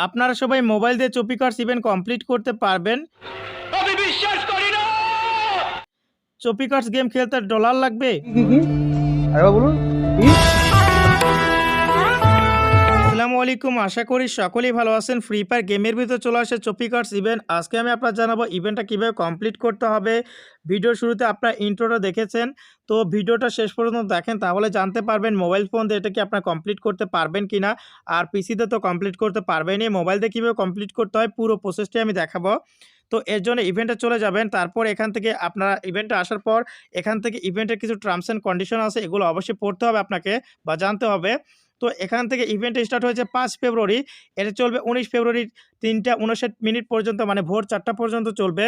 আপনারা সবাই মোবাইল দিয়ে চপি কার্ডস ইভেন্ট কমপ্লিট করতে পারবেন। আমি বিশ্বাস করি না! চপি কার্ডস গেম খেলতে ডলার লাগবে। বলুন। আলাইকুম। আশা করি সকলেই ভালো আছেন। ফ্রি ফায়ার গেমের ভিতরে চলে আসে চপি কার্ডস ইভেন্ট আজকে আমি আপনার জানাব ইভেন্টটা কীভাবে কমপ্লিট করতে হবে। ভিডিওর শুরুতে আপনার ইন্ট্রোটা দেখেছেন। তো ভিডিওটা শেষ পর্যন্ত দেখেন, তাহলে জানতে পারবেন মোবাইল ফোন দিয়ে এটা কি আপনার কমপ্লিট করতে পারবেন কি না আর পিসিতে তো কমপ্লিট করতে পারবেনই মোবাইল দিয়ে কীভাবে কমপ্লিট করতে হয়, পুরো প্রসেসটাই আমি দেখাবো। তো এর জন্য ইভেন্টে চলে যাবেন। তারপর এখান থেকে আপনারা ইভেন্টে আসার পর, এখান থেকে ইভেন্টের কিছু টার্মস অ্যান্ড কন্ডিশন আছে, এগুলো অবশ্যই পড়তে হবে আপনাকে বা জানতে হবে। তো এখান থেকে ইভেন্টটা স্টার্ট হয়েছে পাঁচ ফেব্রুয়ারি। এটা চলবে উনিশ ফেব্রুয়ারি তিনটা উনষাট মিনিট পর্যন্ত মানে ভোর চারটা পর্যন্ত চলবে।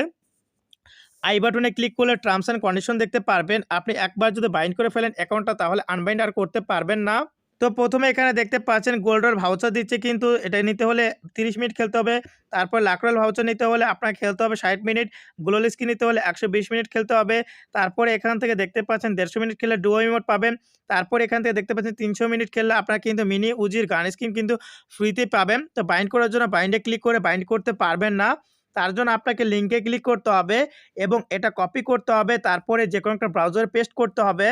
আই বাটনে ক্লিক করলে টার্মস অ্যান্ড কন্ডিশন দেখতে পারবেন। আপনি একবার যদি বাইন্ড করে ফেলেন অ্যাকাউন্টটা তাহলে আনবাইন্ড আর করতে পারবেন না। তো প্রথমে এখানে দেখতে পাচ্ছেন গোল্ডর ভাউচার দিচ্ছে কিন্তু এটা নিতে হলে তিরিশ মিনিট খেলতে হবে। তারপর লাকরাল ভাউচার নিতে হলে আপনার খেলতে হবে ষাট মিনিট গ্লোল স্কিন নিতে হলে একশো বিশ মিনিট খেলতে হবে। তারপরে এখান থেকে দেখতে পাচ্ছেন দেড়শো মিনিট খেলে ডুয়ো ইমোট পাবেন। তারপর এখান থেকে দেখতে পাচ্ছেন তিনশো মিনিট খেললে আপনার কিন্তু মিনি উজির গান স্কিন কিন্তু ফ্রিতে পাবেন। তো বাইন্ড করার জন্য বাইন্ডে ক্লিক করে বাইন্ড করতে পারবেন না। তার জন্য আপনাকে লিঙ্কে ক্লিক করতে হবে এবং এটা কপি করতে হবে। তারপরে যে কোনো একটা ব্রাউজারে পেস্ট করতে হবে।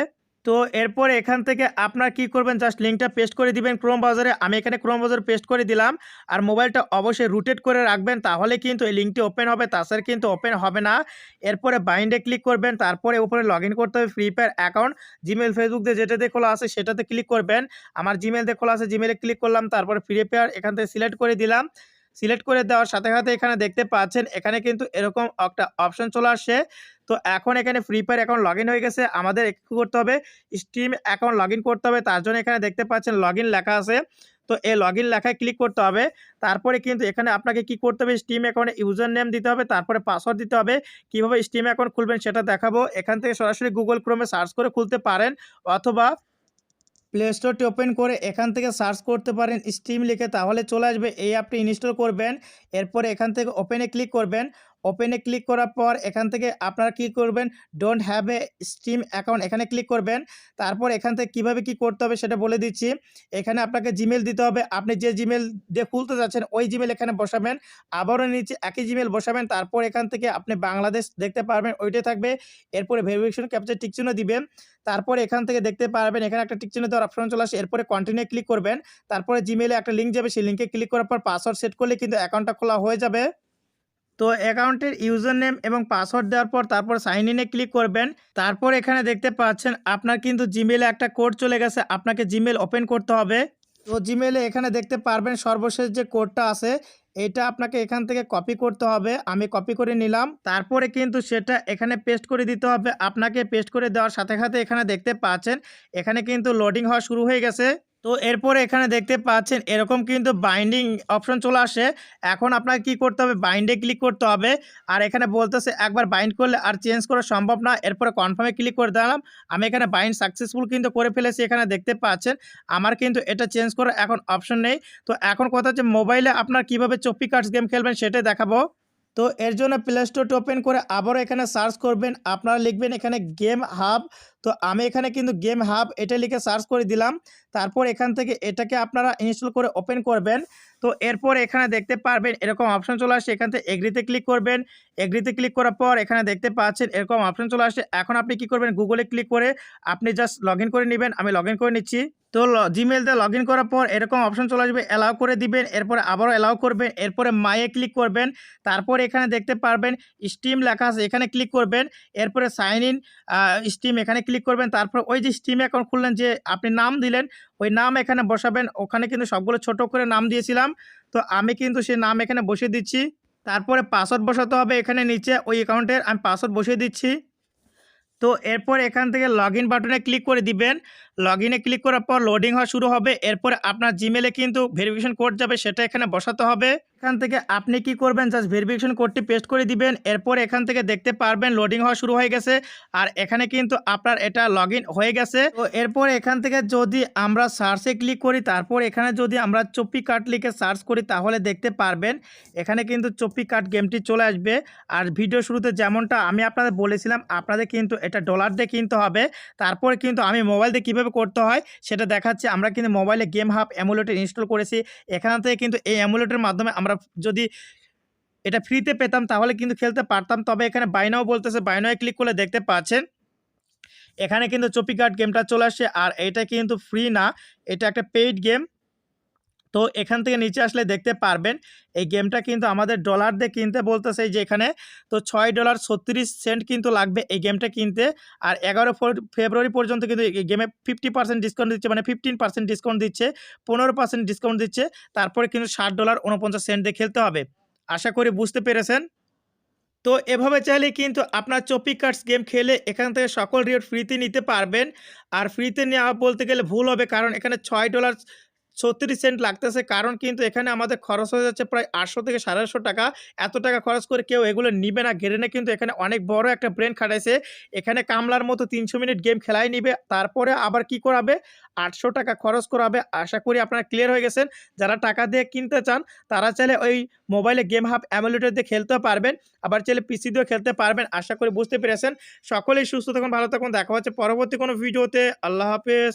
তো এরপর এখান থেকে আপনার কি করবেন? জাস্ট লিঙ্কটা পেস্ট করে দিবেন ক্রোম ব্রাউজারে আমি এখানে ক্রোম ব্রাউজারে পেস্ট করে দিলাম। আর মোবাইলটা অবশ্যই রুটেট করে রাখবেন। তাহলে কিন্তু এই লিঙ্কটি ওপেন হবে। তাছাড়া কিন্তু ওপেন হবে না। এরপরে বাইন্ডে ক্লিক করবেন। তারপরে উপরে লগ ইন করতে হবে free fire account Gmail Facebook দিয়ে যেটাতে খোলা আছে সেটাতে ক্লিক করবেন। আমার জিমেল দিয়ে খোলা আছে জিমেলে ক্লিক করলাম। তারপরে ফ্রি ফায়ার এখান থেকে সিলেক্ট করে দিলাম। সিলেক্ট করে দেওয়ার সাথে সাথে এখানে দেখতে পাচ্ছেন, এখানে কিন্তু এরকম একটা অপশন চলে আসছে। তো এখন এখানে ফ্রি ফায়ার অ্যাকাউন্ট লগ হয়ে গেছে। আমাদের একটু করতে হবে? স্টিম অ্যাকাউন্ট লগ করতে হবে। তার জন্য এখানে দেখতে পাচ্ছেন লগ লেখা আছে। তো এই লগ ইন লেখায় ক্লিক করতে হবে। তারপরে কিন্তু এখানে আপনাকে কি করতে হবে? স্টিম অ্যাকাউন্টে ইউজার নেম দিতে হবে। তারপরে পাসওয়ার্ড দিতে হবে। কীভাবে স্টিম অ্যাকাউন্ট খুলবেন সেটা দেখাবো। এখান থেকে সরাসরি গুগল ক্রোমে সার্চ করে খুলতে পারেন। অথবা প্লে স্টোরটি ওপেন করে এখান থেকে সার্চ করতে পারেন স্টিম লিখে, তাহলে চলে আসবে। এই অ্যাপটি ইনস্টল করবেন, এরপরে এখান থেকে ওপেনে ক্লিক করবেন। ওপেনে ক্লিক করার পর এখান থেকে আপনারা কি করবেন? Don't have a Steam account এখানে ক্লিক করবেন। তারপর এখান থেকে কীভাবে কি করতে হবে সেটা বলে দিচ্ছি। এখানে আপনাকে জিমেল দিতে হবে। আপনি যে জিমেল দিয়ে খুলতে যাচ্ছেন, ওই জিমেল এখানে বসাবেন। আবারও নিচে একই জিমেল বসাবেন। তারপর এখান থেকে আপনি বাংলাদেশ দেখতে পারবেন, ওইটাই থাকবে। এরপরে ভেরিফিকেশন ক্যাপচার টিকচিহ্ন দিবেন তারপর এখান থেকে দেখতে পারবেন, এখানে একটা টিকচিহ্ন দেওয়ার অপশন চলে আসে। এরপরে কন্টিনিউ ক্লিক করবেন। তারপরে জিমেলে একটা লিঙ্ক যাবে। সেই লিঙ্কে ক্লিক করার পর পাসওয়ার্ড সেট করলে কিন্তু অ্যাকাউন্টটা খোলা হয়ে যাবে। তো অ্যাকাউন্টের ইউজার নেম এবং পাসওয়ার্ড দেওয়ার পর তারপর সাইন ইনে ক্লিক করবেন। তারপর এখানে দেখতে পাচ্ছেন আপনার কিন্তু জিমেলে একটা কোড চলে গেছে, আপনাকে জিমেল ওপেন করতে হবে। তো জিমেলে এখানে দেখতে পারবেন সর্বশেষ যে কোডটা আছে, এটা আপনাকে এখান থেকে কপি করতে হবে। আমি কপি করে নিলাম। তারপরে কিন্তু সেটা এখানে পেস্ট করে দিতে হবে। আপনাকে পেস্ট করে দেওয়ার সাথে সাথে এখানে দেখতে পাচ্ছেন, এখানে কিন্তু লোডিং হওয়া শুরু হয়ে গেছে। তো এরপরে এখানে দেখতে পাচ্ছেন, এরকম কিন্তু বাইন্ডিং অপশন চলে আসে। এখন আপনাকে কি করতে হবে? বাইন্ডে ক্লিক করতে হবে। আর এখানে বলতেছে, একবার বাইন্ড করলে আর চেঞ্জ করা সম্ভব না। এরপরে কনফার্মে ক্লিক করে দিলাম। আমি এখানে বাইন্ড সাকসেসফুল কিন্তু করে ফেলেছি, এখানে দেখতে পাচ্ছেন। আমার কিন্তু এটা চেঞ্জ করার এখন অপশন নেই। তো এখন কথা হচ্ছে মোবাইলে আপনার কীভাবে চপ্পি কার্ডস গেম খেলবেন সেটাই দেখাবো। তো এর জন্য প্লে স্টোরটি ওপেন করে আবারও এখানে সার্চ করবেন। আপনারা লিখবেন এখানে গেম হাব তো আমি এখানে কিন্তু গেম হাব এটা লিখে সার্চ করে দিলাম। তারপর এখান থেকে এটাকে আপনারা ইনস্টল করে ওপেন করবেন। তো এরপর এখানে দেখতে পারবেন এরকম অপশন চলে আসে এখান থেকে এগ্রিতে ক্লিক করবেন। এগ্রিতে ক্লিক করার পর এখানে দেখতে পাচ্ছেন এরকম অপশন চলে আসে এখন আপনি কি করবেন? গুগলে ক্লিক করে আপনি জাস্ট লগ করে নেবেন। আমি লগ করে নিচ্ছি। তো জিমেল দিয়ে লগ করার পর এরকম অপশন চলে আসবে অ্যালাউ করে দিবেন, এরপরে আবারও অ্যালাউ করবেন, এরপরে মায়ে ক্লিক করবেন, তারপর এখানে দেখতে পারবেন স্টিম লেখা আছে, এখানে ক্লিক করবেন, এরপরে সাইন ইন স্টিম এখানে ক্লিক করবেন, তারপর ওই যে স্টিম অ্যাকাউন্ট খুললেন যে আপনি নাম দিলেন, ওই নাম এখানে বসাবেন, ওখানে কিন্তু সবগুলো ছোট করে নাম দিয়েছিলাম, তো আমি কিন্তু সেই নাম এখানে বসিয়ে দিচ্ছি, তারপরে পাসওয়ার্ড বসাতে হবে এখানে নিচে, ওই অ্যাকাউন্টের আমি পাসওয়ার্ড বসিয়ে দিচ্ছি। তো এরপর এখান থেকে লগ ইন বাটনে ক্লিক করে দিবেন। লগ ইনে ক্লিক করার পর লোডিং হওয়া শুরু হবে। এরপর আপনার জিমেলে কিন্তু ভেরিফিকেশন কোড যাবে, সেটা এখানে বসাতে হবে। এখান থেকে আপনি কি করবেন? জাস্ট ভেরিফিকেশন কোডটি পেস্ট করে দিবেন। এরপর এখান থেকে দেখতে পারবেন লোডিং হওয়া শুরু হয়ে গেছে। আর এখানে কিন্তু আপনার এটা লগ হয়ে গেছে। তো এরপর এখান থেকে যদি আমরা সার্চে ক্লিক করি, তারপর এখানে যদি আমরা চপ্পি কাট লিখে সার্চ করি, তাহলে দেখতে পারবেন এখানে কিন্তু চপ্পি কাট গেমটি চলে আসবে। আর ভিডিও শুরুতে যেমনটা আমি আপনাদের বলেছিলাম, আপনাদের কিন্তু এটা ডলার দিয়ে কিনতে হবে। তারপরে কিন্তু আমি মোবাইল দিয়ে কীভাবে করতে হয়, সেটা দেখাচ্ছি। আমরা কিন্তু মোবাইলে গেম হাব অ্যামুলেটর ইনস্টল করেছি। এখান থেকে কিন্তু এই অ্যামুলেটের মাধ্যমে আমরা যদি এটা ফ্রিতে পেতাম, তাহলে কিন্তু খেলতে পারতাম। তবে এখানে বাইনাও বলতেছে বাইনায় ক্লিক করলে দেখতে পাচ্ছেন, এখানে কিন্তু চপিকার্ড গেমটা চলে আসছে। আর এটা কিন্তু ফ্রি না, এটা একটা পেইড গেম তো এখান থেকে নিচে আসলে দেখতে পারবেন, এই গেমটা কিন্তু আমাদের ডলার দিয়ে কিনতে বলতেছে যে এখানে। তো ছয় ডলার ছত্রিশ সেন্ট কিন্তু লাগবে এই গেমটা কিনতে। আর এগারো ফেব্রুয়ারি পর্যন্ত কিন্তু এই গেমে ফিফটি পার্সেন্ট ডিসকাউন্ট দিচ্ছে মানে ফিফটিন পার্সেন্ট ডিসকাউন্ট দিচ্ছে, পনেরো পার্সেন্ট ডিসকাউন্ট দিচ্ছে। তারপরে কিন্তু ষাট ডলার উনপঞ্চাশ সেন্ট দিয়ে খেলতে হবে। আশা করি বুঝতে পেরেছেন। তো এভাবে চাইলে কিন্তু আপনার চপি কার্ডস গেম খেলে এখান থেকে সকল রিওয়ার্ড ফ্রিতে নিতে পারবেন। আর ফ্রিতে নেওয়া বলতে গেলে ভুল হবে, কারণ এখানে ছয় ডলার ছত্রিশ সেন্ট লাগতেছে। কারণ কিন্তু এখানে আমাদের খরচ হয়ে যাচ্ছে প্রায় আটশো থেকে সাড়ে আটশো টাকা। এত টাকা খরচ করে কেউ এগুলো নিবে না। ঘেরে না কিন্তু এখানে অনেক বড় একটা ব্রেন খাটাইছে। এখানে কামলার মতো তিনশো মিনিট গেম খেলাই নিবে। তারপরে আবার কি করাবে? আটশো টাকা খরচ করাবে। আশা করি আপনারা ক্লিয়ার হয়ে গেছেন। যারা টাকা দিয়ে কিনতে চান, তারা চাইলে ওই মোবাইলে গেম হাব অ্যামুলেটর দিয়ে খেলতে পারবেন। আবার চাইলে পিসি দিয়েও খেলতে পারবেন। আশা করি বুঝতে পেরেছেন। সকলেই সুস্থ থাকুন, ভালো থাকুন। দেখা হচ্ছে পরবর্তী কোনো ভিডিওতে আল্লাহ হাফেজ।